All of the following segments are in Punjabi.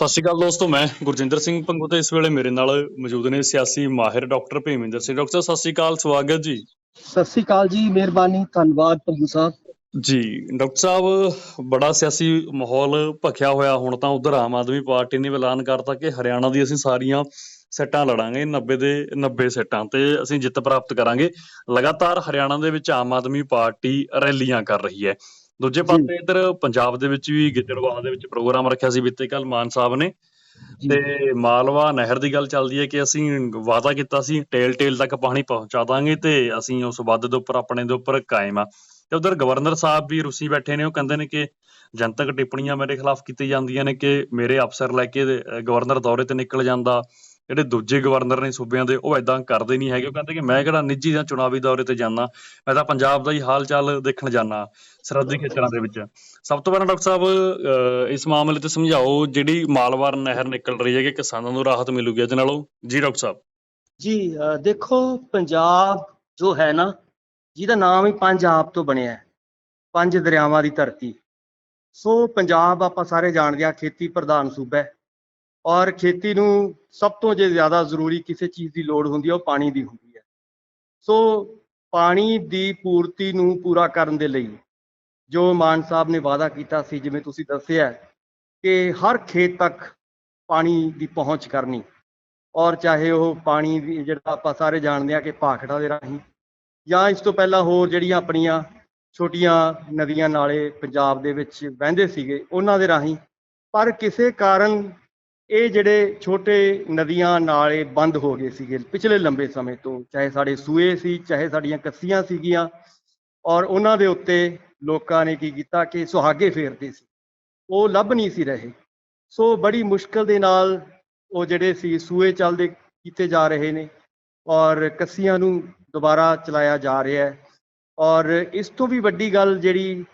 ਸਤਿ ਸ਼੍ਰੀ ਅਕਾਲ ਦੋਸਤੋ ਮੈਂ ਗੁਰਜਿੰਦਰ ਸਿੰਘ ਪੰਗੂ ਤੇ ਇਸ ਵੇਲੇ ਮੇਰੇ ਨਾਲ ਮੌਜੂਦ ਨੇ ਸਿਆਸੀ ਮਾਹਿਰ ਡਾਕਟਰ ਭੀਮਿੰਦਰ ਸਿੰਘ। ਡਾਕਟਰ ਸਾਹਿਬ ਸਤਿ ਸ਼੍ਰੀ ਅਕਾਲ ਸਵਾਗਤ ਜੀ। ਸਤਿ ਸ੍ਰੀ ਅਕਾਲ ਜੀ ਮਿਹਰਬਾਨੀ ਧੰਨਵਾਦ ਪੰਗੂ ਸਾਹਿਬ। ਜੀ ਡਾਕਟਰ ਸਾਹਿਬ ਬੜਾ ਸਿਆਸੀ ਮਾਹੌਲ ਭਖਿਆ ਹੋਇਆ ਹੁਣ ਤਾਂ ਉਧਰ ਆਮ ਆਦਮੀ ਪਾਰਟੀ ਨੇ ਐਲਾਨ ਕਰਤਾ ਕਿ ਹਰਿਆਣਾ ਦੀ ਅਸੀਂ ਸਾਰੀਆਂ ਸੀਟਾਂ ਲੜਾਂਗੇ 90 ਦੇ 90 ਸੀਟਾਂ ਤੇ ਅਸੀਂ ਜਿੱਤ ਪ੍ਰਾਪਤ ਕਰਾਂਗੇ। ਲਗਾਤਾਰ ਹਰਿਆਣਾ ਦੇ ਵਿੱਚ ਆਮ ਆਦਮੀ ਪਾਰਟੀ ਰੈਲੀਆਂ ਕਰ ਰਹੀ ਹੈ। ਦੂਜੇ ਪਾਸੇ ਇੱਧਰ ਪੰਜਾਬ ਦੇ ਵਿੱਚ ਵੀ ਗਿੱਦੜਬਾਹਾ ਦੇ ਵਿੱਚ ਪ੍ਰੋਗਰਾਮ ਰੱਖਿਆ ਸੀ ਬੀਤੇ ਕੱਲ ਮਾਨ ਸਾਹਿਬ ਨੇ। ਤੇ ਮਾਲਵਾ ਨਹਿਰ ਦੀ ਗੱਲ ਚੱਲਦੀ ਹੈ ਕਿ ਅਸੀਂ ਵਾਅਦਾ ਕੀਤਾ ਸੀ ਟੇਲ ਟੇਲ ਤੱਕ ਪਾਣੀ ਪਹੁੰਚਾ ਦਾਂਗੇ ਤੇ ਅਸੀਂ ਉਸ ਵਾਅਦੇ ਦੇ ਉੱਪਰ ਆਪਣੇ ਦੇ ਉੱਪਰ ਕਾਇਮ ਆ। ਤੇ ਉਧਰ ਗਵਰਨਰ ਸਾਹਿਬ ਵੀ ਰੁੱਸੀ ਬੈਠੇ ਨੇ ਉਹ ਕਹਿੰਦੇ ਨੇ ਕਿ ਜਨਤਕ ਟਿੱਪਣੀਆਂ ਮੇਰੇ ਖਿਲਾਫ ਕੀਤੀ ਜਾਂਦੀਆਂ ਨੇ ਕਿ ਮੇਰੇ ਅਫਸਰ ਲੈ ਕੇ ਗਵਰਨਰ ਦੌਰੇ ਤੇ ਨਿਕਲ ਜਾਂਦਾ। ਜਿਹੜੇ ਦੂਜੇ ਗਵਰਨਰ ਨੇ ਸੂਬਿਆਂ ਦੇ, ਉਹ ਐਦਾਂ ਕਰਦੇ ਨਹੀਂ ਹੈਗੇ। ਉਹ ਕਹਿੰਦੇ ਕਿ ਮੈਂ ਕਿਹੜਾ ਨਿੱਜੀ ਜਾਂ ਚੁਣਾਵੀ ਦੌਰੇ ਤੇ ਜਾਣਾ ਮੈਂ ਤਾਂ ਪੰਜਾਬ ਦਾ ਹੀ ਹਾਲ ਚਾਲ ਦੇਖਣ ਜਾਣਾ ਸਰਹੱਦੀ ਖੇਤਰਾਂ ਦੇ ਵਿੱਚ। ਸਭ ਤੋਂ ਪਹਿਲਾਂ ਡਾਕਟਰ ਸਾਹਿਬ ਇਸ ਮਾਮਲੇ ਤੇ ਸਮਝਾਓ ਜਿਹੜੀ ਮਾਲਵਾਰ ਨਹਿਰ ਨਿਕਲ ਰਹੀ ਹੈ ਕਿ ਕਿਸਾਨਾਂ ਨੂੰ ਰਾਹਤ ਮਿਲੂਗੀ। ਇਹਦੇ ਨਾਲੋਂ ਜੀ ਡਾਕਟਰ ਸਾਹਿਬ। ਜੀ ਦੇਖੋ, ਪੰਜਾਬ ਜੋ ਹੈ ਨਾ, ਜਿਹਦਾ ਨਾਮ ਹੀ ਪੰਜਾਬ ਤੋਂ ਬਣਿਆ ਹੈ, ਪੰਜ ਦਰਿਆਵਾਂ ਦੀ ਧਰਤੀ। ਸੋ, ਪੰਜਾਬ ਆਪਾਂ ਸਾਰੇ ਜਾਣਦੇ ਹਾਂ ਖੇਤੀ ਪ੍ਰਧਾਨ ਸੂਬਾ ਹੈ। ਔਰ ਖੇਤੀ ਨੂੰ ਸਭ ਤੋਂ ਜੇ ਜ਼ਿਆਦਾ ਜ਼ਰੂਰੀ ਕਿਸੇ ਚੀਜ਼ ਦੀ ਲੋੜ ਹੁੰਦੀ ਹੈ, ਉਹ ਪਾਣੀ ਦੀ ਹੁੰਦੀ ਹੈ। ਸੋ ਪਾਣੀ ਦੀ ਪੂਰਤੀ ਨੂੰ ਪੂਰਾ ਕਰਨ ਦੇ ਲਈ ਜੋ ਮਾਨ ਸਾਹਿਬ ਨੇ ਵਾਅਦਾ ਕੀਤਾ ਸੀ, ਜਿਵੇਂ ਤੁਸੀਂ ਦੱਸਿਆ ਕਿ ਹਰ ਖੇਤ ਤੱਕ ਪਾਣੀ ਦੀ ਪਹੁੰਚ ਕਰਨੀ। ਔਰ ਚਾਹੇ ਉਹ ਪਾਣੀ ਦੀ ਜਿਹੜਾ ਆਪਾਂ ਸਾਰੇ ਜਾਣਦੇ ਆ ਕਿ ਭਾਖੜਾ ਦੇ ਰਾਹੀਂ ਜਾਂ ਇਸ ਤੋਂ ਪਹਿਲਾਂ ਹੋਰ ਜਿਹੜੀਆਂ ਆਪਣੀਆਂ ਛੋਟੀਆਂ ਨਦੀਆਂ ਨਾਲੇ ਪੰਜਾਬ ਦੇ ਵਿੱਚ ਵਹਿੰਦੇ ਸੀਗੇ, ਉਹਨਾਂ ਦੇ ਰਾਹੀਂ। ਪਰ ਕਿਸੇ ਕਾਰਨ ਇਹ ਜਿਹੜੇ ਛੋਟੇ ਨਦੀਆਂ ਨਾਲੇ ਬੰਦ ਹੋ ਗਏ ਸੀਗੇ ਪਿਛਲੇ ਲੰਬੇ ਸਮੇਂ ਤੋਂ, ਚਾਹੇ ਸਾਡੇ ਸੂਏ ਸੀ, ਚਾਹੇ ਸਾਡੀਆਂ ਕੱਸੀਆਂ ਸੀਗੀਆਂ, ਔਰ ਉਹਨਾਂ ਦੇ ਉੱਤੇ ਲੋਕਾਂ ਨੇ ਕੀ ਕੀਤਾ ਕਿ ਸੁਹਾਗੇ ਫੇਰਦੇ ਸੀ। ਉਹ ਲੱਭ ਨਹੀਂ ਸੀ ਰਹੇ। ਸੋ ਬੜੀ ਮੁਸ਼ਕਲ ਦੇ ਨਾਲ ਉਹ ਜਿਹੜੇ ਸੀ ਸੂਏ ਚੱਲਦੇ ਕੀਤੇ ਜਾ ਰਹੇ ਨੇ, ਔਰ ਕੱਸੀਆਂ ਨੂੰ ਦੁਬਾਰਾ ਚਲਾਇਆ ਜਾ ਰਿਹਾ ਹੈ। ਔਰ ਇਸ ਤੋਂ ਵੀ ਵੱਡੀ ਗੱਲ ਜਿਹੜੀ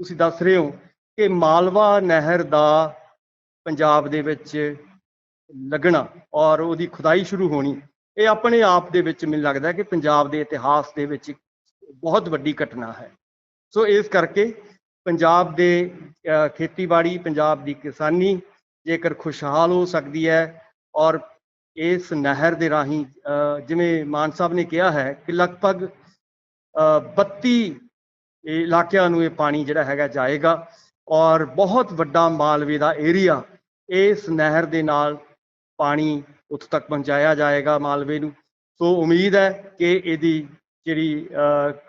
ਤੁਸੀਂ ਦੱਸ ਰਹੇ ਹੋ ਕਿ ਮਾਲਵਾ ਨਹਿਰ ਦਾ ਪੰਜਾਬ ਦੇ ਵਿੱਚ ਲੱਗਣਾ ਔਰ ਉਹਦੀ ਖੁਦਾਈ ਸ਼ੁਰੂ ਹੋਣੀ ਇਹ ਆਪਣੇ ਆਪ ਦੇ ਵਿੱਚ ਮੈਨੂੰ ਲੱਗਦਾ ਕਿ ਪੰਜਾਬ ਦੇ ਇਤਿਹਾਸ ਦੇ ਵਿੱਚ ਬਹੁਤ ਵੱਡੀ ਘਟਨਾ ਹੈ। ਸੋ ਇਸ ਕਰਕੇ ਪੰਜਾਬ ਦੇ ਖੇਤੀਬਾੜੀ ਪੰਜਾਬ ਦੀ ਕਿਸਾਨੀ ਜੇਕਰ ਖੁਸ਼ਹਾਲ ਹੋ ਸਕਦੀ ਹੈ ਔਰ ਇਸ ਨਹਿਰ ਦੇ ਰਾਹੀਂ ਅ, ਜਿਵੇਂ ਮਾਨ ਸਾਹਿਬ ਨੇ ਕਿਹਾ ਹੈ ਕਿ ਲਗਭਗ ਅ, 32 ਇਲਾਕਿਆਂ ਨੂੰ ਇਹ ਪਾਣੀ ਜਿਹੜਾ ਹੈਗਾ ਜਾਏਗਾ। ਔਰ ਬਹੁਤ ਵੱਡਾ ਮਾਲਵੇ ਦਾ ਏਰੀਆ ਇਸ ਨਹਿਰ ਦੇ ਨਾਲ ਪਾਣੀ ਉੱਥੋਂ ਤੱਕ ਪਹੁੰਚਾਇਆ ਜਾਏਗਾ ਮਾਲਵੇ ਨੂੰ। ਸੋ ਉਮੀਦ ਹੈ ਕਿ ਇਹਦੀ ਜਿਹੜੀ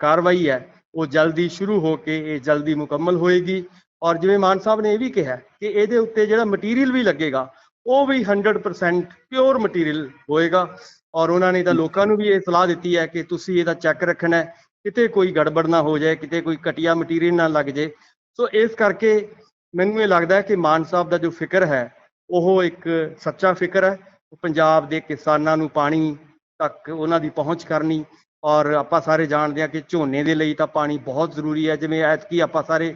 ਕਾਰਵਾਈ ਹੈ, ਉਹ ਜਲਦੀ ਸ਼ੁਰੂ ਹੋ ਕੇ ਇਹ ਜਲਦੀ ਮੁਕੰਮਲ ਹੋਏਗੀ। ਔਰ ਜਿਵੇਂ ਮਾਨ ਸਾਹਿਬ ਨੇ ਇਹ ਵੀ ਕਿਹਾ ਕਿ ਇਹਦੇ ਉੱਤੇ ਜਿਹੜਾ ਮਟੀਰੀਅਲ ਵੀ ਲੱਗੇਗਾ, ਉਹ ਵੀ 100% ਪਿਓਰ ਮਟੀਰੀਅਲ ਹੋਏਗਾ। ਔਰ ਉਹਨਾਂ ਨੇ ਤਾਂ ਲੋਕਾਂ ਨੂੰ ਵੀ ਇਹ ਸਲਾਹ ਦਿੱਤੀ ਹੈ ਕਿ ਤੁਸੀਂ ਇਹਦਾ ਚੈੱਕ ਰੱਖਣਾ ਹੈ, ਕਿਤੇ ਕੋਈ ਗੜਬੜ ਨਾ ਹੋ ਜਾਏ, ਕਿਤੇ ਕੋਈ ਘਟੀਆ ਮਟੀਰੀਅਲ ਨਾ ਲੱਗ ਜੇ ਸੋ ਇਸ ਕਰਕੇ ਮੈਨੂੰ ਇਹ ਲੱਗਦਾ ਹੈ ਕਿ ਮਾਨ ਸਾਹਿਬ ਦਾ ਜੋ ਫਿਕਰ ਹੈ, ਉਹ ਇੱਕ ਸੱਚਾ ਫਿਕਰ ਹੈ। ਪੰਜਾਬ ਦੇ ਕਿਸਾਨਾਂ ਨੂੰ ਪਾਣੀ ਤੱਕ ਉਹਨਾਂ ਦੀ ਪਹੁੰਚ ਕਰਨੀ ਔਰ ਆਪਾਂ ਸਾਰੇ ਜਾਣਦੇ ਹਾਂ ਕਿ ਝੋਨੇ ਦੇ ਲਈ ਤਾਂ ਪਾਣੀ ਬਹੁਤ ਜ਼ਰੂਰੀ ਹੈ। ਜਿਵੇਂ ਐਤਕੀ ਆਪਾਂ ਸਾਰੇ,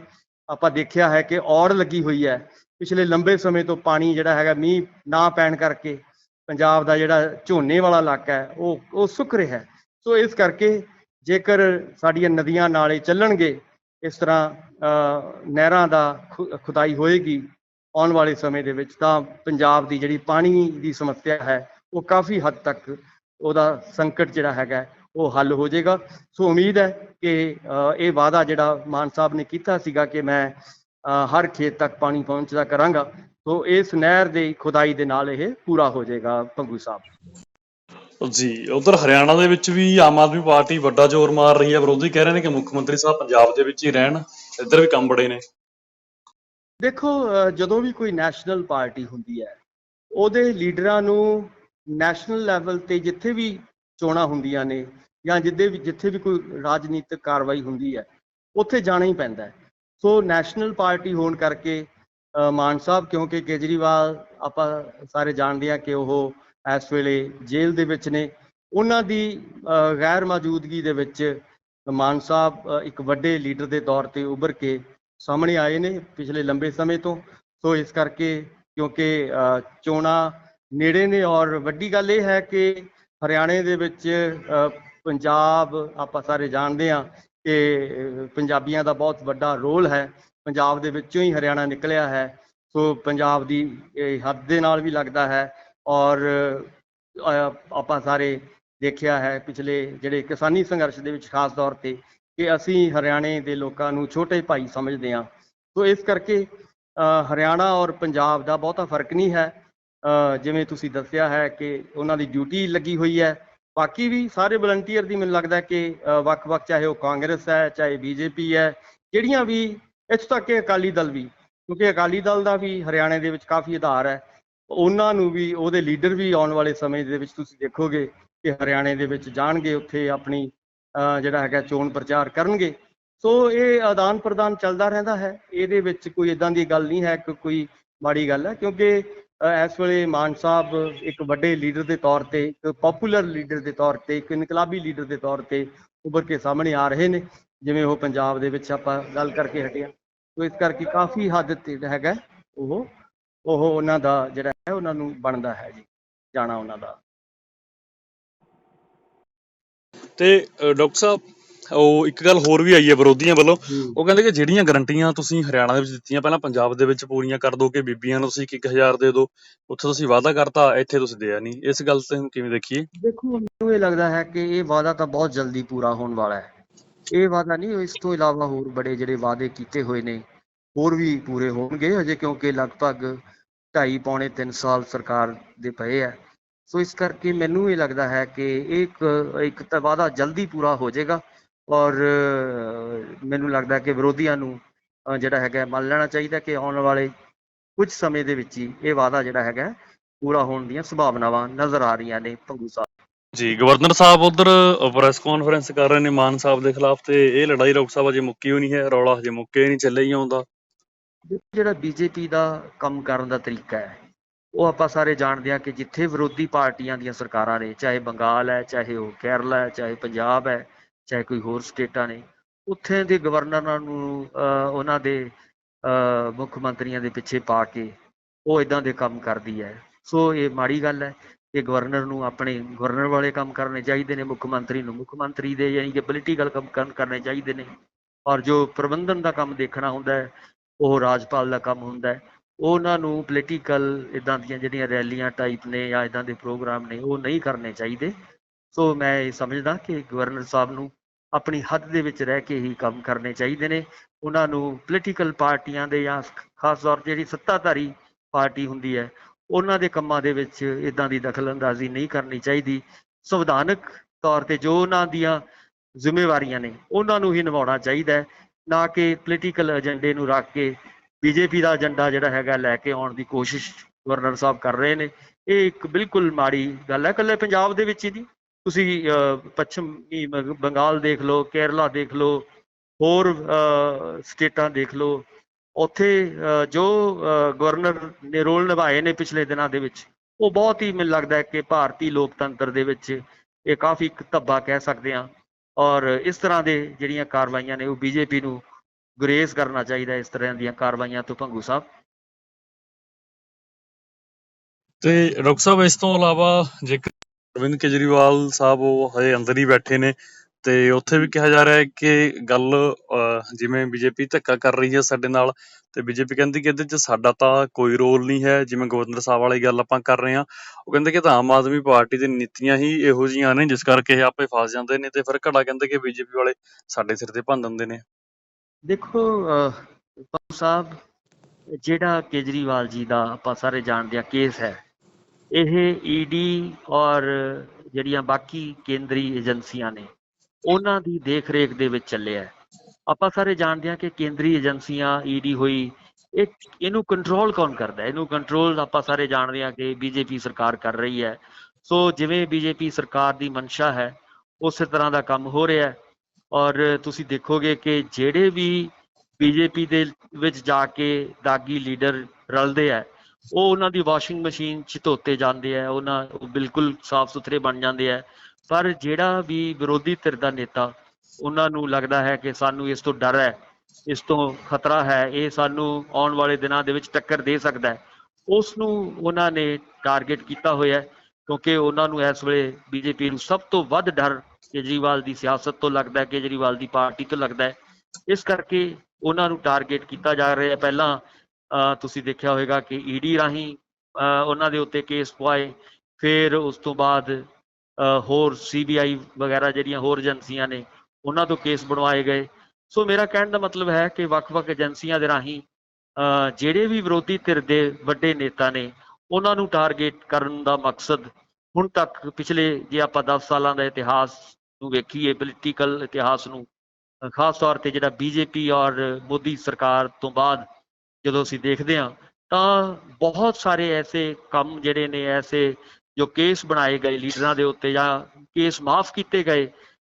ਆਪਾਂ ਦੇਖਿਆ ਹੈ ਕਿ ਔੜ ਲੱਗੀ ਹੋਈ ਹੈ। ਪਿਛਲੇ ਲੰਬੇ ਸਮੇਂ ਤੋਂ ਪਾਣੀ ਜਿਹੜਾ ਹੈਗਾ, ਮੀਂਹ ਨਾ ਪੈਣ ਕਰਕੇ ਪੰਜਾਬ ਦਾ ਜਿਹੜਾ ਝੋਨੇ ਵਾਲਾ ਇਲਾਕਾ ਹੈ, ਉਹ ਉਹ ਸੁੱਕ ਰਿਹਾ ਸੋ ਇਸ ਕਰਕੇ ਜੇਕਰ ਸਾਡੀਆਂ ਨਦੀਆਂ ਨਾਲੇ ਚੱਲਣਗੇ ਇਸ ਤਰ੍ਹਾਂ ਨਹਿਰਾਂ ਦਾ ਖੁ- ਖੁਦਾਈ ਹੋਏਗੀ ਆਉਣ ਵਾਲੇ ਸਮੇਂ ਦੇ ਵਿੱਚ, ਤਾਂ ਪੰਜਾਬ ਦੀ ਜਿਹੜੀ ਪਾਣੀ ਦੀ ਸਮੱਸਿਆ ਹੈ, ਉਹ ਕਾਫੀ ਹੱਦ ਤੱਕ ਉਹਦਾ ਸੰਕਟ ਜਿਹੜਾ ਹੈਗਾ, ਉਹ ਹੱਲ ਹੋ ਜਾਏਗਾ। ਸੋ ਉਮੀਦ ਹੈ ਕਿ ਇਹ ਵਾਅਦਾ ਜਿਹੜਾ ਮਾਨ ਸਾਹਿਬ ਨੇ ਕੀਤਾ ਸੀਗਾ ਕਿ ਮੈਂ ਹਰ ਖੇਤ ਤੱਕ ਪਾਣੀ ਪਹੁੰਚਦਾ ਕਰਾਂਗਾ, ਸੋ ਇਸ ਨਹਿਰ ਦੀ ਖੁਦਾਈ ਦੇ ਨਾਲ ਇਹ ਪੂਰਾ ਹੋ ਜਾਏਗਾ, ਪੰਗੂ ਸਾਹਿਬ। ਜੀ, ਉਧਰ ਹਰਿਆਣਾ ਦੇ ਵਿੱਚ ਵੀ ਆਮ ਆਦਮੀ ਪਾਰਟੀ ਵੱਡਾ ਜ਼ੋਰ ਮਾਰ ਰਹੀ ਹੈ। ਵਿਰੋਧੀ ਕਹਿ ਰਹੇ ਨੇ ਕਿ ਮੁੱਖ ਮੰਤਰੀ ਸਾਹਿਬ ਪੰਜਾਬ ਦੇ ਵਿੱਚ ਹੀ ਰਹਿਣ, ਇੱਧਰ ਵੀ ਕੰਮ ਬੜੇ ਨੇ। ਦੇਖੋ ਜਦੋਂ ਵੀ ਕੋਈ ਨੈਸ਼ਨਲ ਪਾਰਟੀ ਹੁੰਦੀ ਹੈ, ਉਹਦੇ ਲੀਡਰਾਂ ਨੂੰ ਨੈਸ਼ਨਲ ਲੈਵਲ ਤੇ ਜਿੱਥੇ ਵੀ ਚੋਣਾਂ ਹੁੰਦੀਆਂ ਨੇ ਜਾਂ ਜਿੱਦੇ ਵੀ, ਜਿੱਥੇ ਵੀ ਕੋਈ ਰਾਜਨੀਤਿਕ ਕਾਰਵਾਈ ਹੁੰਦੀ ਹੈ, ਉੱਥੇ ਜਾਣਾ ਹੀ ਪੈਂਦਾ ਹੈ। ਸੋ ਨੈਸ਼ਨਲ ਪਾਰਟੀ ਹੋਣ ਕਰਕੇ ਮਾਨ ਸਾਹਿਬ, ਕਿਉਂਕਿ ਕੇਜਰੀਵਾਲ ਆਪਾਂ ਸਾਰੇ ਜਾਣਦੇ ਹਾਂ ਕਿ ਉਹ ਇਸ ਵੇਲੇ ਜੇਲ੍ਹ ਦੇ ਵਿੱਚ ਨੇ। ਉਹਨਾਂ ਦੀ ਗੈਰ ਮੌਜੂਦਗੀ ਦੇ ਵਿੱਚ ਮਾਨ ਸਾਹਿਬ ਇੱਕ ਵੱਡੇ ਲੀਡਰ ਦੇ ਤੌਰ ਤੇ ਉੱਭਰ ਕੇ ਸਾਹਮਣੇ ਆਏ ਨੇ ਪਿਛਲੇ ਲੰਬੇ ਸਮੇਂ ਤੋਂ। ਸੋ ਇਸ ਕਰਕੇ ਕਿਉਂਕਿ ਅ, ਚੋਣਾਂ ਨੇੜੇ ਨੇ ਔਰ ਵੱਡੀ ਗੱਲ ਇਹ ਹੈ ਕਿ ਹਰਿਆਣੇ ਦੇ ਵਿੱਚ ਪੰਜਾਬ ਆਪਾਂ ਸਾਰੇ ਜਾਣਦੇ ਹਾਂ ਕਿ ਪੰਜਾਬੀਆਂ ਦਾ ਬਹੁਤ ਵੱਡਾ ਰੋਲ ਹੈ। ਪੰਜਾਬ ਦੇ ਵਿੱਚੋਂ ਹੀ ਹਰਿਆਣਾ ਨਿਕਲਿਆ ਹੈ। ਸੋ ਪੰਜਾਬ ਦੀ ਹੱਦ ਦੇ ਨਾਲ ਵੀ ਲੱਗਦਾ ਹੈ ਔਰ ਆਪਾਂ ਸਾਰੇ ਦੇਖਿਆ ਹੈ ਪਿਛਲੇ ਜਿਹੜੇ ਕਿਸਾਨੀ ਸੰਘਰਸ਼ ਦੇ ਵਿੱਚ ਖਾਸ ਤੌਰ ਤੇ ਕਿ ਅਸੀਂ ਹਰਿਆਣੇ ਦੇ ਲੋਕਾਂ ਨੂੰ ਛੋਟੇ ਭਾਈ ਸਮਝਦੇ ਹਾਂ। ਸੋ ਇਸ ਕਰਕੇ ਹਰਿਆਣਾ ਔਰ ਪੰਜਾਬ ਦਾ ਬਹੁਤਾ ਫ਼ਰਕ ਨਹੀਂ ਹੈ। ਜਿਵੇਂ ਤੁਸੀਂ ਦੱਸਿਆ ਹੈ ਕਿ ਉਹਨਾਂ ਦੀ ਡਿਊਟੀ ਲੱਗੀ ਹੋਈ ਹੈ। ਬਾਕੀ ਵੀ ਸਾਰੇ ਵਲੰਟੀਅਰ ਦੀ ਮੈਨੂੰ ਲੱਗਦਾ ਕਿ ਵੱਖ-ਵੱਖ ਚਾਹੇ ਉਹ ਕਾਂਗਰਸ ਹੈ, ਚਾਹੇ ਬੀਜੇਪੀ ਹੈ, ਜਿਹੜੀਆਂ ਵੀ ਇੱਥੋਂ ਤੱਕ ਕਿ ਅਕਾਲੀ ਦਲ ਵੀ, ਕਿਉਂਕਿ ਅਕਾਲੀ ਦਲ ਦਾ ਵੀ ਹਰਿਆਣੇ ਦੇ ਵਿੱਚ ਕਾਫੀ ਆਧਾਰ ਹੈ। ਉਹਨਾਂ ਨੂੰ ਵੀ, ਉਹਦੇ ਲੀਡਰ ਵੀ ਆਉਣ ਵਾਲੇ ਸਮੇਂ ਦੇ ਵਿੱਚ ਤੁਸੀਂ ਦੇਖੋਗੇ ਕਿ ਹਰਿਆਣੇ ਦੇ ਵਿੱਚ ਜਾਣਗੇ, ਉੱਥੇ ਆਪਣੀ ਜਿਹੜਾ ਹੈਗਾ ਚੋਣ ਪ੍ਰਚਾਰ ਕਰਨਗੇ। ਸੋ ਇਹ ਆਦਾਨ ਪ੍ਰਦਾਨ ਚੱਲਦਾ ਰਹਿੰਦਾ ਹੈ। ਇਹਦੇ ਵਿੱਚ ਕੋਈ ਇਦਾਂ ਦੀ ਗੱਲ ਨਹੀਂ ਹੈ ਕਿ ਕੋਈ ਮਾੜੀ ਗੱਲ ਹੈ, ਕਿਉਂਕਿ ਇਸ ਵੇਲੇ ਮਾਨ ਸਾਹਿਬ ਇੱਕ ਵੱਡੇ ਲੀਡਰ ਦੇ ਤੌਰ ਤੇ, ਇੱਕ ਪਪੂਲਰ ਲੀਡਰ ਦੇ ਤੌਰ ਤੇ, ਇੱਕ ਇਨਕਲਾਬੀ ਲੀਡਰ ਦੇ ਤੌਰ ਤੇ ਉੱਭਰ ਕੇ ਸਾਹਮਣੇ ਆ ਰਹੇ ਨੇ, ਜਿਵੇਂ ਉਹ ਪੰਜਾਬ ਦੇ ਵਿੱਚ ਆਪਾਂ ਗੱਲ ਕਰਕੇ ਹਟੇ ਹਾਂ। ਸੋ ਇਸ ਕਰਕੇ ਕਾਫੀ ਹੱਦ ਤੇ ਜਿਹੜਾ ਹੈਗਾ ਉਹ ਉਹ ਉਹਨਾਂ ਦਾ ਜਿਹੜਾ ਹੈ ਉਹਨਾਂ ਨੂੰ ਬਣਦਾ ਹੈ ਜੀ ਜਾਣਾ ਉਹਨਾਂ ਦਾ। ਤੇ ਡਾਕਟਰ ਸਾਹਿਬ ਉਹ ਇੱਕ ਗੱਲ ਹੋਰ ਵੀ ਆਈ ਹੈ ਵਿਰੋਧੀਆਂ ਵੱਲੋਂ। ਉਹ ਕਹਿੰਦੇ ਕਿ ਜਿਹੜੀਆਂ ਗਰੰਟੀਆਂ ਤੁਸੀਂ ਹਰਿਆਣਾ ਦੇ ਵਿੱਚ ਦਿੱਤੀਆਂ ਪਹਿਲਾਂ ਪੰਜਾਬ ਦੇ ਵਿੱਚ ਪੂਰੀਆਂ ਕਰ ਦੋ ਕਿ ਬੀਬੀਆਂ ਨੂੰ ਤੁਸੀਂ ਇੱਕ 1000 ਦੇ ਦਿਓ ਉੱਥੇ ਤੁਸੀਂ ਵਾਅਦਾ ਕਰਤਾ ਇੱਥੇ ਤੁਸੀਂ ਦਿਆ ਨਹੀਂ। ਇਸ ਗੱਲ ਤੇ ਹੁਣ ਕਿਵੇਂ ਦੇਖੀਏ? ਦੇਖੋ ਮੈਨੂੰ ਇਹ ਲੱਗਦਾ ਹੈ ਕਿ ਇਹ ਵਾਅਦਾ ਤਾਂ ਬਹੁਤ ਜਲਦੀ ਪੂਰਾ ਹੋਣ ਵਾਲਾ ਹੈ। ਇਹ ਵਾਅਦਾ ਨਹੀਂ ਇਸ ਤੋਂ ਇਲਾਵਾ ਹੋਰ ਬੜੇ ਜਿਹੜੇ ਵਾਅਦੇ ਕੀਤੇ ਹੋਏ ਨੇ ਹੋਰ ਵੀ ਪੂਰੇ ਹੋਣਗੇ ਅਜੇ ਕਿਉਂਕਿ ਲਗਭਗ ਢਾਈ ਪੌਣੇ 3 ਸਾਲ ਸਰਕਾਰ ਦੇ ਪਏ ਆ। ਸੋ ਇਸ ਕਰਕੇ ਮੈਨੂੰ ਇਹ ਲੱਗਦਾ ਹੈ ਕਿ ਇਹ ਇੱਕ ਇੱਕ ਤਾਂ ਵਾਅਦਾ ਜਲਦੀ ਪੂਰਾ ਹੋ ਜਾਏਗਾ ਔਰ ਮੈਨੂੰ ਲੱਗਦਾ ਕਿ ਵਿਰੋਧੀਆਂ ਨੂੰ ਜਿਹੜਾ ਹੈਗਾ ਮੰਨ ਲੈਣਾ ਚਾਹੀਦਾ ਕਿ ਆਉਣ ਵਾਲੇ ਕੁਝ ਸਮੇਂ ਦੇ ਵਿੱਚ ਹੀ ਇਹ ਵਾਅਦਾ ਜਿਹੜਾ ਹੈਗਾ ਪੂਰਾ ਹੋਣ ਦੀਆਂ ਸੰਭਾਵਨਾਵਾਂ ਨਜ਼ਰ ਆ ਰਹੀਆਂ ਨੇ ਭੰਗੂ ਸਾਹਿਬ। ਜੀ, ਗਵਰਨਰ ਸਾਹਿਬ ਉਧਰ ਪ੍ਰੈਸ ਕਾਨਫਰੰਸ ਕਰ ਰਹੇ ਨੇ ਮਾਨ ਸਾਹਿਬ ਦੇ ਖਿਲਾਫ ਤੇ ਇਹ ਲੜਾਈ ਲੋਕ ਸਭਾ ਅਜੇ ਮੁੱਕੀ ਹੋਣੀ ਹੈ, ਰੌਲਾ ਹਜੇ ਮੁੱਕੇ ਹੀ ਨਹੀਂ ਚੱਲੇ ਹੀ ਆਉਂਦਾ। ਜਿਹੜਾ ਬੀਜੇਪੀ ਦਾ ਕੰਮ ਕਰਨ ਦਾ ਤਰੀਕਾ ਹੈ, ਉਹ ਆਪਾਂ ਸਾਰੇ ਜਾਣਦੇ ਹਾਂ ਕਿ ਜਿੱਥੇ ਵਿਰੋਧੀ ਪਾਰਟੀਆਂ ਦੀਆਂ ਸਰਕਾਰਾਂ ਨੇ, ਚਾਹੇ ਬੰਗਾਲ ਹੈ, ਚਾਹੇ ਉਹ ਕੇਰਲਾ ਹੈ, ਚਾਹੇ ਪੰਜਾਬ ਹੈ, ਚਾਹੇ ਕੋਈ ਹੋਰ ਸਟੇਟਾਂ ਨੇ, ਉੱਥੇ ਦੇ ਗਵਰਨਰਾਂ ਨੂੰ ਉਹਨਾਂ ਦੇ ਮੁੱਖ ਮੰਤਰੀਆਂ ਦੇ ਪਿੱਛੇ ਪਾ ਕੇ ਉਹ ਇਦਾਂ ਦੇ ਕੰਮ ਕਰਦੀ ਹੈ। ਸੋ ਇਹ ਮਾੜੀ ਗੱਲ ਹੈ ਕਿ ਗਵਰਨਰ ਨੂੰ ਆਪਣੇ ਗਵਰਨਰ ਵਾਲੇ ਕੰਮ ਕਰਨੇ ਚਾਹੀਦੇ ਨੇ, ਮੁੱਖ ਮੰਤਰੀ ਨੂੰ ਮੁੱਖ ਮੰਤਰੀ ਦੇ ਯਾਨੀ ਕਿ ਪੋਲੀਟੀਕਲ ਕੰਮ ਕਰਨੇ ਚਾਹੀਦੇ ਨੇ। ਔਰ ਜੋ ਪ੍ਰਬੰਧਨ ਦਾ ਕੰਮ ਦੇਖਣਾ ਹੁੰਦਾ ਹੈ ਉਹ ਰਾਜਪਾਲ ਦਾ ਕੰਮ ਹੁੰਦਾ ਹੈ। ਉਹਨਾਂ ਨੂੰ ਪੋਲੀਟੀਕਲ ਇਦਾਂ ਦੀਆਂ ਜਿਹੜੀਆਂ ਰੈਲੀਆਂ ਟਾਈਪ ਨੇ ਜਾਂ ਇਦਾਂ ਦੇ ਪ੍ਰੋਗਰਾਮ ਨੇ, ਉਹ ਨਹੀਂ ਕਰਨੇ ਚਾਹੀਦੇ। ਸੋ ਮੈਂ ਇਹ ਸਮਝਦਾ ਕਿ ਗਵਰਨਰ ਸਾਹਿਬ ਨੂੰ ਆਪਣੀ ਹੱਦ ਦੇ ਵਿੱਚ ਰਹਿ ਕੇ ਹੀ ਕੰਮ ਕਰਨੇ ਚਾਹੀਦੇ ਨੇ। ਉਹਨਾਂ ਨੂੰ ਪੋਲੀਟੀਕਲ ਪਾਰਟੀਆਂ ਦੇ ਜਾਂ ਖਾਸ ਤੌਰ ਤੇ ਜਿਹੜੀ ਸੱਤਾਧਾਰੀ ਪਾਰਟੀ ਹੁੰਦੀ ਹੈ, ਉਹਨਾਂ ਦੇ ਕੰਮਾਂ ਦੇ ਵਿੱਚ ਇਦਾਂ ਦੀ ਦਖਲਅੰਦਾਜ਼ੀ ਨਹੀਂ ਕਰਨੀ ਚਾਹੀਦੀ। ਸੰਵਿਧਾਨਕ ਤੌਰ ਤੇ ਜੋ ਉਹਨਾਂ ਦੀਆਂ ਜ਼ਿੰਮੇਵਾਰੀਆਂ ਨੇ, ਉਹਨਾਂ ਨੂੰ ਹੀ ਨਿਭਾਉਣਾ ਚਾਹੀਦਾ ਨਾ ਕਿ ਪੋਲੀਟੀਕਲ ਏਜੰਡੇ ਨੂੰ ਰੱਖ ਕੇ ਬੀਜੇਪੀ ਦਾ ਏਜੰਡਾ ਜਿਹੜਾ ਹੈਗਾ ਲੈ ਕੇ ਆਉਣ ਦੀ ਕੋਸ਼ਿਸ਼ ਗਵਰਨਰ ਸਾਹਿਬ ਕਰ ਰਹੇ ਨੇ। ਇਹ ਇੱਕ ਬਿਲਕੁਲ ਮਾੜੀ ਗੱਲ ਹੈ, ਇਕੱਲੇ ਪੰਜਾਬ ਦੇ ਵਿੱਚ ਹੀ ਨਹੀਂ। ਤੁਸੀਂ ਪੱਛਮੀ ਬੰਗਾਲ ਦੇਖ ਲਓ, ਕੇਰਲਾ ਦੇਖ ਲਓ, ਹੋਰ ਸਟੇਟਾਂ ਦੇਖ ਲਓ, ਉੱਥੇ ਜੋ ਗਵਰਨਰ ਨੇ ਰੋਲ ਨਿਭਾਏ ਨੇ ਪਿਛਲੇ ਦਿਨਾਂ ਦੇ ਵਿੱਚ, ਉਹ ਬਹੁਤ ਹੀ ਮੈਨੂੰ ਲੱਗਦਾ ਹੈ ਕਿ ਭਾਰਤੀ ਲੋਕਤੰਤਰ ਦੇ ਵਿੱਚ ਇਹ ਕਾਫੀ ਇੱਕ ਧੱਬਾ ਕਹਿ ਸਕਦੇ ਹਾਂ। ਔਰ ਇਸ ਤਰ੍ਹਾਂ ਦੇ ਜਿਹੜੀਆਂ ਕਾਰਵਾਈਆਂ ਨੇ ਉਹ ਬੀਜੇਪੀ ਨੂੰ ਗੁਰੇਜ਼ ਕਰਨਾ ਚਾਹੀਦਾ ਇਸ ਤਰ੍ਹਾਂ ਦੀਆਂ ਕਾਰਵਾਈਆਂ ਤੋਂ, ਭੰਗੂ ਸਾਹਿਬ। ਤੇ ਡਾਕਟਰ ਸਾਹਿਬ, ਇਸ ਤੋਂ ਇਲਾਵਾ ਜੇਕਰ ਅਰਵਿੰਦ ਕੇਜਰੀਵਾਲ ਸਾਹਿਬ ਉਹ ਹਜੇ ਅੰਦਰ ਹੀ ਬੈਠੇ ਨੇ ਤੇ ਉੱਥੇ ਵੀ ਕਿਹਾ ਜਾ ਰਿਹਾ ਹੈ ਕਿ ਗੱਲ ਜਿਵੇਂ ਬੀਜੇਪੀ ਧੱਕਾ ਕਰ ਰਹੀ ਹੈ ਸਾਡੇ ਨਾਲ ਤੇ ਬੀਜੇਪੀ ਕਹਿੰਦੀ ਕਿ ਇਹਦੇ 'ਚ ਸਾਡਾ ਤਾਂ ਕੋਈ ਰੋਲ ਨਹੀਂ ਹੈ ਜਿਵੇਂ ਗਵਰਨਰ ਸਾਹਿਬ ਵਾਲੀ ਗੱਲ ਆਪਾਂ ਕਰ ਰਹੇ ਹਾਂ। ਉਹ ਕਹਿੰਦੇ ਕਿ ਤਾਂ ਆਮ ਆਦਮੀ ਪਾਰਟੀ ਦੀ ਨੀਤੀਆਂ ਹੀ ਇਹੋ ਜਿਹੀਆਂ ਨੇ ਜਿਸ ਕਰਕੇ ਇਹ ਆਪੇ ਫਸ ਜਾਂਦੇ ਨੇ ਤੇ ਫਿਰ ਘੜਾ ਕਹਿੰਦੇ ਕਿ ਬੀਜੇਪੀ ਵਾਲੇ ਸਾਡੇ ਸਿਰ ਤੇ ਭੰਨ ਦਿੰਦੇ ਨੇ। ਦੇਖੋ ਅਹ, ਸਾਹਿਬ ਜਿਹੜਾ ਕੇਜਰੀਵਾਲ ਜੀ ਦਾ ਆਪਾਂ ਸਾਰੇ ਜਾਣਦੇ ਹਾਂ ਕੇਸ ਹੈ ਇਹ ਈਡੀ ਔਰ ਜਿਹੜੀਆਂ ਬਾਕੀ ਕੇਂਦਰੀ ਏਜੰਸੀਆਂ ਨੇ ਉਹਨਾਂ ਦੀ ਦੇਖ-ਰੇਖ ਦੇ ਵਿੱਚ ਚੱਲਿਆ ਆਪਾਂ ਸਾਰੇ ਜਾਣਦੇ ਹਾਂ ਕਿ ਕੇਂਦਰੀ ਏਜੰਸੀਆਂ ਈਡੀ ਹੋਈ, ਇਹ ਇਹਨੂੰ ਕੰਟਰੋਲ ਕੌਣ ਕਰਦਾ ਇਹਨੂੰ ਕੰਟਰੋਲ ਆਪਾਂ ਸਾਰੇ ਜਾਣਦੇ ਹਾਂ ਕਿ ਬੀਜੇਪੀ ਸਰਕਾਰ ਕਰ ਰਹੀ ਹੈ। ਸੋ ਜਿਵੇਂ ਬੀਜੇਪੀ ਸਰਕਾਰ ਦੀ ਮਨਸ਼ਾ ਹੈ, ਉਸੇ ਤਰ੍ਹਾਂ ਦਾ ਕੰਮ ਹੋ ਰਿਹਾ ਹੈ। ਔਰ ਤੁਸੀਂ ਦੇਖੋਗੇ ਕਿ ਜਿਹੜੇ ਵੀ ਬੀਜੇਪੀ ਦੇ ਵਿੱਚ ਜਾ ਕੇ ਦਾਗੀ ਲੀਡਰ ਰਲਦੇ ਆ ਉਹ ਉਹਨਾਂ ਦੀ ਵਾਸ਼ਿੰਗ ਮਸ਼ੀਨ 'ਚ ਧੋਤੇ ਜਾਂਦੇ ਆ ਉਹਨਾਂ ਬਿਲਕੁਲ ਸਾਫ਼ ਸੁਥਰੇ ਬਣ ਜਾਂਦੇ ਆ ਪਰ ਜਿਹੜਾ ਵੀ ਵਿਰੋਧੀ ਧਿਰ ਦਾ ਨੇਤਾ, ਉਹਨਾਂ ਨੂੰ ਲੱਗਦਾ ਹੈ ਕਿ ਸਾਨੂੰ ਇਸ ਤੋਂ ਡਰ ਹੈ, ਇਸ ਤੋਂ ਖਤਰਾ ਹੈ, ਇਹ ਸਾਨੂੰ ਆਉਣ ਵਾਲੇ ਦਿਨਾਂ ਦੇ ਵਿੱਚ ਟੱਕਰ ਦੇ ਸਕਦਾ ਹੈ। ਉਸ ਨੂੰ ਉਹਨਾਂ ਨੇ ਟਾਰਗੇਟ ਕੀਤਾ ਹੋਇਆ ਹੈ, ਕਿਉਂਕਿ ਉਹਨਾਂ ਨੂੰ ਇਸ ਵੇਲੇ ਬੀਜੇਪੀ ਨੂੰ ਸਭ ਤੋਂ ਵੱਧ ਡਰ ਕੇਜਰੀਵਾਲ ਦੀ ਸਿਆਸਤ ਤੋਂ ਲੱਗਦਾ ਹੈ, ਕੇਜਰੀਵਾਲ ਦੀ ਪਾਰਟੀ ਤੋਂ ਲੱਗਦਾ ਹੈ। ਇਸ ਕਰਕੇ ਉਹਨਾਂ ਨੂੰ ਟਾਰਗੇਟ ਕੀਤਾ ਜਾ ਰਿਹਾ ਹੈ। ਪਹਿਲਾਂ ਤੁਸੀਂ ਦੇਖਿਆ ਹੋਵੇਗਾ ਕਿ ਈਡੀ ਰਾਹੀਂ ਉਹਨਾਂ ਦੇ ਉੱਤੇ ਕੇਸ ਪਵਾਏ, ਫਿਰ ਉਸ ਤੋਂ ਬਾਅਦ ਹੋਰ ਸੀਬੀਆਈ ਵਗੈਰਾ ਜਿਹੜੀਆਂ ਹੋਰ ਏਜੰਸੀਆਂ ਨੇ, ਉਹਨਾਂ ਤੋਂ ਕੇਸ ਬਣਵਾਏ ਗਏ। ਸੋ ਮੇਰਾ ਕਹਿਣ ਦਾ ਮਤਲਬ ਹੈ ਕਿ ਵੱਖ-ਵੱਖ ਏਜੰਸੀਆਂ ਦੇ ਰਾਹੀਂ ਜਿਹੜੇ ਵੀ ਵਿਰੋਧੀ ਧਿਰ ਦੇ ਵੱਡੇ ਨੇਤਾ ਨੇ, ਉਹਨਾਂ ਨੂੰ ਟਾਰਗੇਟ ਕਰਨ ਦਾ ਮਕਸਦ ਹੁਣ ਤੱਕ ਪਿਛਲੇ ਜੇ ਆਪਾਂ 10 ਸਾਲਾਂ ਦਾ ਇਤਿਹਾਸ ਨੂੰ ਵੇਖੀਏ ਪੋਲੀਟੀਕਲ ਇਤਿਹਾਸ ਨੂੰ ਖਾਸ ਤੌਰ ਤੇ ਜਿਹੜਾ ਬੀਜੇਪੀ ਔਰ ਮੋਦੀ ਸਰਕਾਰ ਤੋਂ ਬਾਅਦ ਜਦੋਂ ਅਸੀਂ ਦੇਖਦੇ ਹਾਂ, ਤਾਂ ਬਹੁਤ ਸਾਰੇ ਐਸੇ ਕੰਮ ਜਿਹੜੇ ਨੇ, ਐਸੇ ਜੋ ਕੇਸ ਬਣਾਏ ਗਏ ਲੀਡਰਾਂ ਦੇ ਉੱਤੇ ਜਾਂ ਕੇਸ ਮਾਫ ਕੀਤੇ ਗਏ,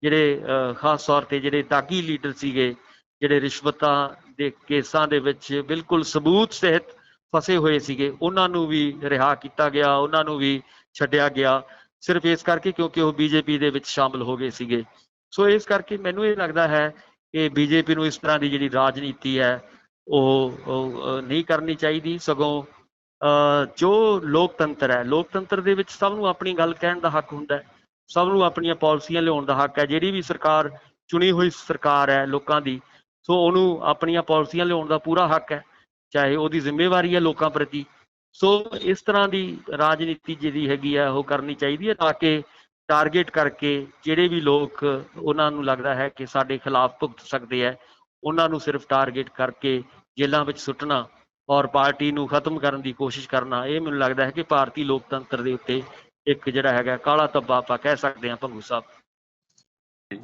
ਜਿਹੜੇ ਖਾਸ ਤੌਰ ਤੇ ਜਿਹੜੇ ਦਾਗੀ ਲੀਡਰ ਸੀਗੇ, ਜਿਹੜੇ ਰਿਸ਼ਵਤਾਂ ਦੇ ਕੇਸਾਂ ਦੇ ਵਿੱਚ ਬਿਲਕੁਲ ਸਬੂਤ ਸਹਿਤ ਫਸੇ ਹੋਏ ਸੀਗੇ, ਉਹਨਾਂ ਨੂੰ ਵੀ ਰਿਹਾ ਕੀਤਾ ਗਿਆ, ਉਹਨਾਂ ਨੂੰ ਵੀ ਛੱਡਿਆ ਗਿਆ। ਸਿਰਫ ਇਸ ਕਰਕੇ ਕਿਉਂਕਿ ਉਹ ਬੀਜੇਪੀ ਦੇ ਵਿੱਚ ਸ਼ਾਮਲ ਹੋ ਗਏ ਸੀਗੇ। ਸੋ ਇਸ ਕਰਕੇ ਮੈਨੂੰ ਇਹ ਲੱਗਦਾ ਹੈ ਕਿ ਬੀਜੇਪੀ ਨੂੰ ਇਸ ਤਰ੍ਹਾਂ ਦੀ ਜਿਹੜੀ ਰਾਜਨੀਤੀ ਹੈ, ਉਹ ਨਹੀਂ ਕਰਨੀ ਚਾਹੀਦੀ। ਸਗੋਂ ਜੋ ਲੋਕਤੰਤਰ ਹੈ, ਲੋਕਤੰਤਰ ਦੇ ਵਿੱਚ ਸਭ ਨੂੰ ਆਪਣੀ ਗੱਲ ਕਹਿਣ ਦਾ ਹੱਕ ਹੁੰਦਾ ਹੈ, ਸਭ ਨੂੰ ਆਪਣੀਆਂ ਪਾਲਿਸੀਆਂ ਲਿਆਉਣ ਦਾ ਹੱਕ ਹੈ, ਜਿਹੜੀ ਵੀ ਸਰਕਾਰ ਚੁਣੀ ਹੋਈ ਸਰਕਾਰ ਹੈ ਲੋਕਾਂ ਦੀ, ਸੋ ਉਹਨੂੰ ਆਪਣੀਆਂ ਪਾਲਿਸੀਆਂ ਲਿਆਉਣ ਦਾ ਪੂਰਾ ਹੱਕ ਹੈ, ਚਾਹੇ ਉਹਦੀ ਜ਼ਿੰਮੇਵਾਰੀ ਹੈ ਲੋਕਾਂ ਪ੍ਰਤੀ। ਸੋ ਇਸ ਤਰ੍ਹਾਂ ਦੀ ਰਾਜਨੀਤੀ ਜਿਹੜੀ ਹੈਗੀ ਆ ਉਹ ਕਰਨੀ ਚਾਹੀਦੀ ਹੈ ਤਾਂ ਕਿ ਟਾਰਗੇਟ ਕਰਕੇ ਜਿਹੜੇ ਵੀ ਲੋਕ ਉਹਨਾਂ ਨੂੰ ਲੱਗਦਾ ਹੈ ਕਿ ਸਾਡੇ ਖਿਲਾਫ ਭੁਗਤ ਸਕਦੇ ਹੈ, ਉਹਨਾਂ ਨੂੰ ਸਿਰਫ ਟਾਰਗੇਟ ਕਰਕੇ ਜੇਲ੍ਹਾਂ ਵਿੱਚ ਸੁੱਟਣਾ ਔਰ ਪਾਰਟੀ ਨੂੰ ਖਤਮ ਕਰਨ ਦੀ ਕੋਸ਼ਿਸ਼ ਕਰਨਾ ਇਹ ਮੈਨੂੰ ਲੱਗਦਾ ਹੈ ਕਿ ਭਾਰਤੀ ਲੋਕਤੰਤਰ ਦੇ ਉੱਤੇ ਇੱਕ ਜਿਹੜਾ ਹੈਗਾ ਕਾਲਾ ਧੱਬਾ ਆਪਾਂ ਕਹਿ ਸਕਦੇ ਹਾਂ ਭੰਗੂ ਸਾਹਿਬ।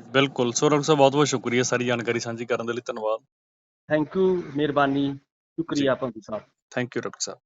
ਬਿਲਕੁਲ। ਸੋ ਡਾਕਟਰ ਸਾਹਿਬ ਬਹੁਤ ਬਹੁਤ ਸ਼ੁਕਰੀਆ ਸਾਰੀ ਜਾਣਕਾਰੀ ਸਾਂਝੀ ਕਰਨ ਦੇ ਲਈ। ਧੰਨਵਾਦ। ਥੈਂਕ ਯੂ ਮਿਹਰਬਾਨੀ। ਸ਼ੁਕਰੀਆ ਪੰਕੂ ਸਾਹਿਬ। Thank you doctor Sahib.